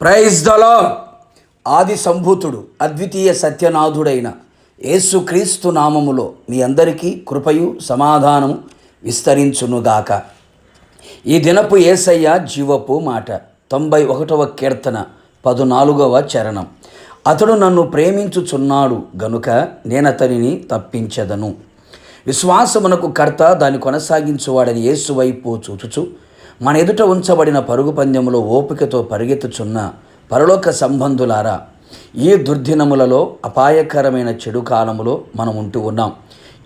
Praise దలో ఆది సంభూతుడు అద్వితీయ సత్యనాథుడైన యేసుక్రీస్తు నామములో మీ అందరికీ కృపయు సమాధానము విస్తరించునుగాక ఈ దినపు ఏసయ్య జీవపు మాట తొంభై ఒకటవ కీర్తన పదునాలుగవ చరణం. అతడు నన్ను ప్రేమించుచున్నాడు గనుక నేనతనిని తప్పించదను. విశ్వాసమునకు కర్త దాన్ని కొనసాగించువాడని యేసువైపు చూచుచు మన ఎదుట ఉంచబడిన పరుగు పందెములో ఓపికతో పరిగెత్తుచున్న పరలోక సంబంధులారా ఈ దుర్దినములలో అపాయకరమైన చెడు కాలములో మనం ఉంటూ ఉన్నాం.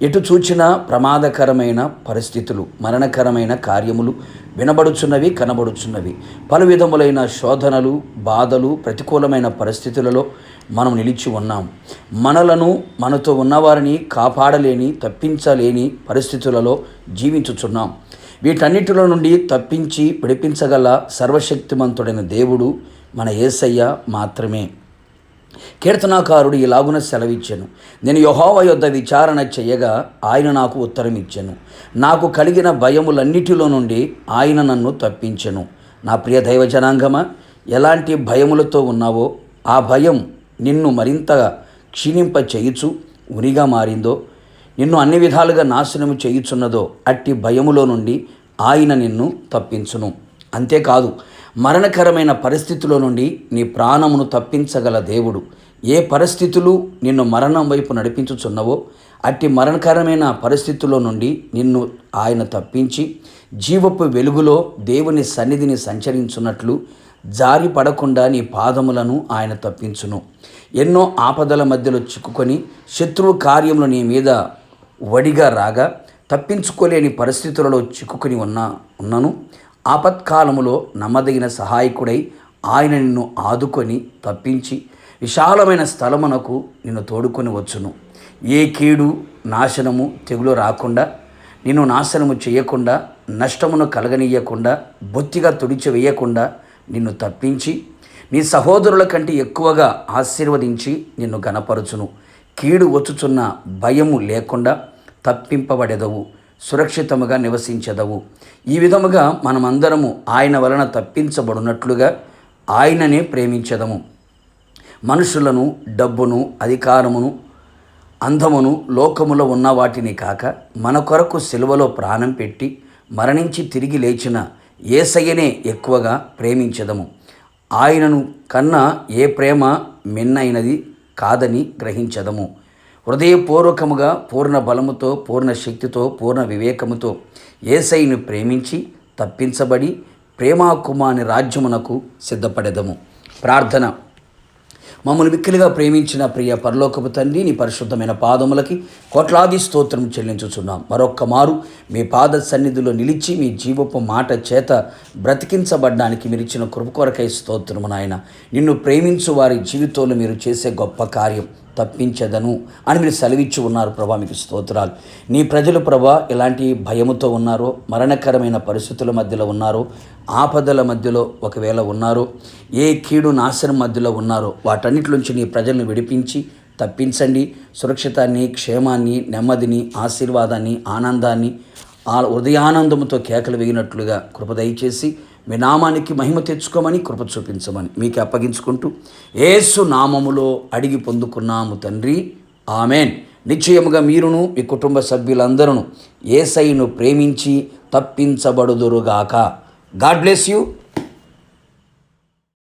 ఎటు చూచినా ప్రమాదకరమైన పరిస్థితులు మరణకరమైన కార్యములు వినబడుచున్నవి కనబడుచున్నవి. పలు విధములైన శోధనలు బాధలు ప్రతికూలమైన పరిస్థితులలో మనం నిలిచి ఉన్నాం. మనలను మనతో ఉన్నవారిని కాపాడలేని తప్పించలేని పరిస్థితులలో జీవించుచున్నాం. వీటన్నిటిలో నుండి తప్పించి విడిపించగల సర్వశక్తిమంతుడైన దేవుడు మన యేసయ్య మాత్రమే. కీర్తనాకారుడు ఇలాగున సెలవిచ్చాను నేను యహోవ యొద్ద విచారణ చేయగా ఆయన నాకు ఉత్తరం ఇచ్చాను నాకు కలిగిన భయములన్నిటిలో నుండి ఆయన నన్ను తప్పించెను. నా ప్రియ దైవ జనాంగమ ఎలాంటి భయములతో ఉన్నావో ఆ భయం నిన్ను మరింతగా క్షీణింప చేయుచు ఉరిగా మారిందో నిన్ను అన్ని విధాలుగా నాశనము చేయుచున్నదో అట్టి భయములో నుండి ఆయన నిన్ను తప్పించును. అంతేకాదు మరణకరమైన పరిస్థితుల నుండి నీ ప్రాణమును తప్పించగల దేవుడు. ఏ పరిస్థితులు నిన్ను మరణం వైపు నడిపించుచున్నవో అట్టి మరణకరమైన పరిస్థితుల్లో నుండి నిన్ను ఆయన తప్పించి జీవపు వెలుగులో దేవుని సన్నిధిని సంచరించున్నట్లు జారి పడకుండా నీ పాదములను ఆయన తప్పించును. ఎన్నో ఆపదల మధ్యలో చిక్కుకొని శత్రువు కార్యములు నీ మీద వడిగా రాగా తప్పించుకోలేని పరిస్థితులలో చిక్కుకుని ఉన్నా ఉన్నను. ఆపత్కాలములో నమ్మదగిన సహాయకుడై ఆయన నిన్ను ఆదుకొని తప్పించి విశాలమైన స్థలమునకు నిన్ను తోడుకొని వచ్చును. ఏ కీడు నాశనము తెగులు రాకుండా నిన్ను నాశనము చేయకుండా నష్టమును కలగనీయకుండా బొత్తిగా తుడిచి వేయకుండా నిన్ను తప్పించి నీ సహోదరుల కంటే ఎక్కువగా ఆశీర్వదించి నిన్ను గనపరచును కీడు వచ్చుచున్న భయము లేకుండా తప్పింపబడెదవు సురక్షితముగా నివసించెదవు. ఈ విధముగా మనమందరము ఆయన వలన తప్పించబడినట్లుగా ఆయననే ప్రేమించదము. మనుషులను డబ్బును అధికారమును అందమును లోకములో ఉన్న వాటిని కాక మన కొరకు సిలువలో ప్రాణం పెట్టి మరణించి తిరిగి లేచిన ఏసయ్యనే ఎక్కువగా ప్రేమించదము. ఆయనను కన్నా ఏ ప్రేమ మిన్నైనది కాదని గ్రహించదము. హృదయపూర్వకముగా పూర్ణ బలముతో పూర్ణ శక్తితో పూర్ణ వివేకముతో ఏసైను ప్రేమించి తప్పించబడి ప్రేమాకుమాని రాజ్యమునకు సిద్ధపడెదము. ప్రార్థన. మమ్మల్ని మిక్కిలిగా ప్రేమించిన ప్రియ పరలోకపు తండ్రి నీ పరిశుద్ధమైన పాదములకి కోట్లాది స్తోత్రం చెల్లించుచున్నాం. మరొక్క మారు మీ పాద సన్నిధిలో నిలిచి మీ జీవపు మాట చేత బ్రతికించబడ్డానికి మీరు ఇచ్చిన కృప కొరకై స్తోత్రము నాయన. నిన్ను ప్రేమించు వారి జీవితంలో మీరు చేసే గొప్ప కార్యం. తప్పించదను అని మీరు సెలవిచ్చి ఉన్నారు ప్రభా మీకు స్తోత్రాలు. నీ ప్రజలు ప్రభా ఎలాంటి భయముతో ఉన్నారో మరణకరమైన పరిస్థితుల మధ్యలో ఉన్నారో ఆపదల మధ్యలో ఒకవేళ ఉన్నారో ఏ కీడు నాశనం మధ్యలో ఉన్నారో వాటన్నిటిలోంచి నీ ప్రజలను విడిపించి తప్పించండి. సురక్షితాన్ని క్షేమాన్ని నెమ్మదిని ఆశీర్వాదాన్ని ఆనందాన్ని ఆ ఉదయానందముతో కేకలు వేగినట్లుగా కృప దయచేసి మీ నామానికి మహిమ తెచ్చుకోమని కృప చూపించమని మీకు అప్పగించుకుంటూ ఏసు నామములో అడిగి పొందుకున్నాము తండ్రి. ఆమెన్. నిశ్చయముగా మీరును మీ కుటుంబ సభ్యులందరూ ఏసైను ప్రేమించి తప్పించబడుదురుగాక. God bless you.